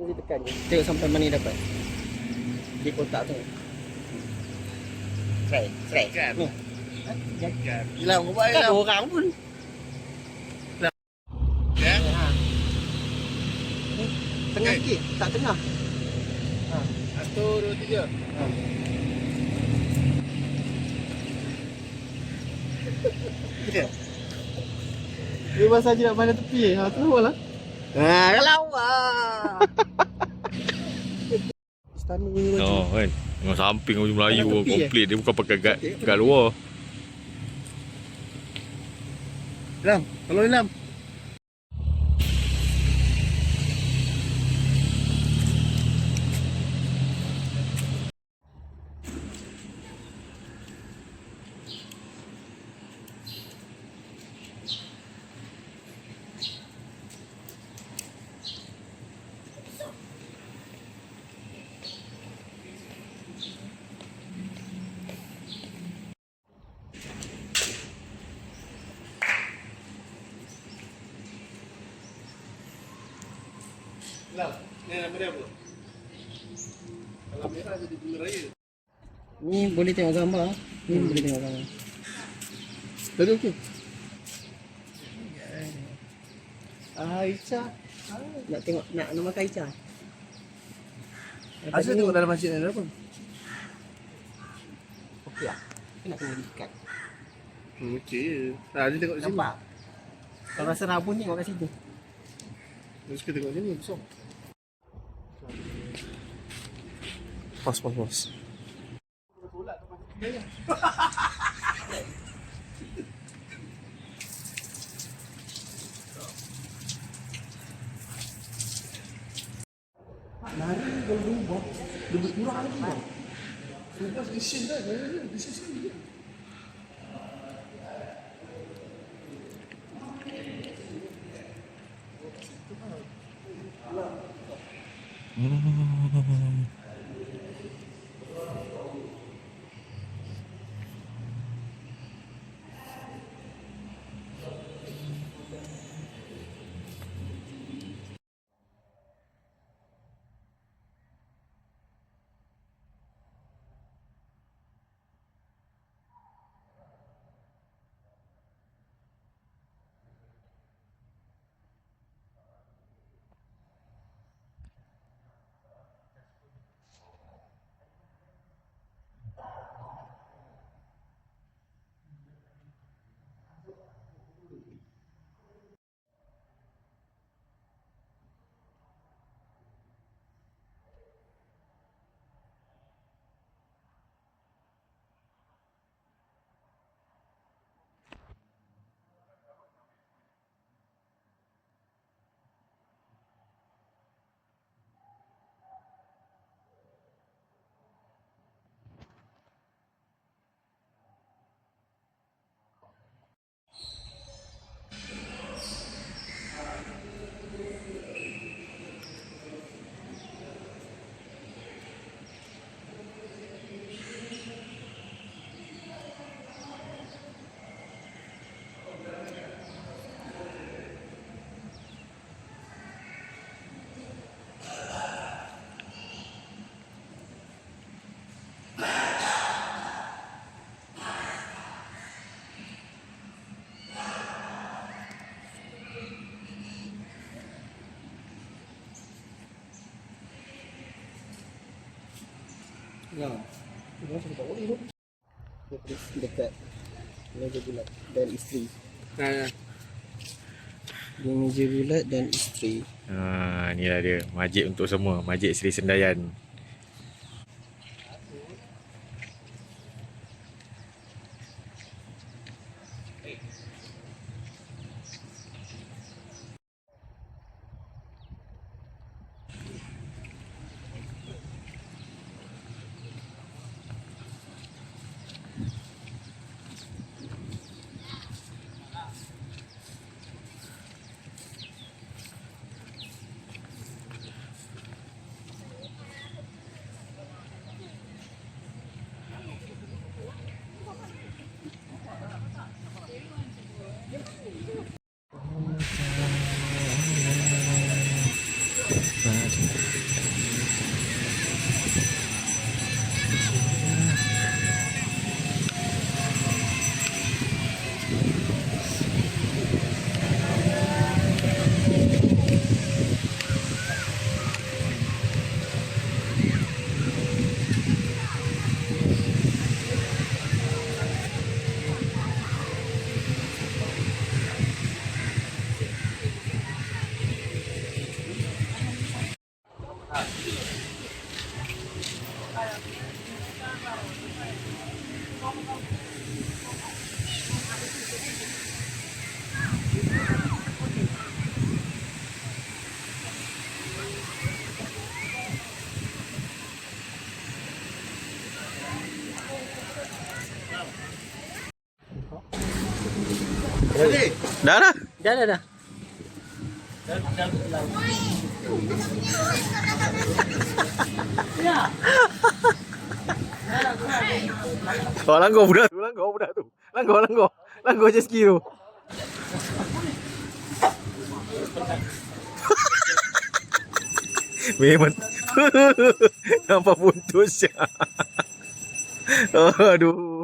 Dia tekan je. Tengok sampai mana dapat. Di kotak tu. Try. Try. Ni. Hilang kau buat hilang. orang pun. Ya? Ha. Ni, Tengah Okay. sikit. Tak tengah. Satu, dua, tiga. Dia masa je nak pandang tepi. Ha tu lah. Ha, kalau ah. Istana ni baju. Oh kan Dengan samping baju Melayu tepi, komplit Dia bukan pakai kat, kat luar Hilang. Kalau hilang. Ni boleh tengok gambar. Ni boleh tengok gambar. Tadi okey. Aisyah. Nak tengok nak nama Aisyah. Asal tengok dalam masjid ni ada apa? Okey lah. Kita nak kena dekat. Hmm, okey je. Ha, dia tengok di sini. Nampak? Kalau rasa rabun tengok kat situ. Dia suka tengok sini, besar. Pas, pas, pas. Lari kalau berubah. Dia berkurang lagi kan? Sumpah isin dah. Di sini. Ya. Dia macam tak boleh tu. Dia dekat meja bulat dan isteri. Ha. Dia meja bulat dan isteri. ha, Ni lah dia Masjid untuk semua Masjid Seri Sendayan Dah lah. Dah dah dah. Oh, langgar budak tu. Langgar budak tu. Langgar, langgar. Langgar jet ski tu. Memang Nampak putus Aduh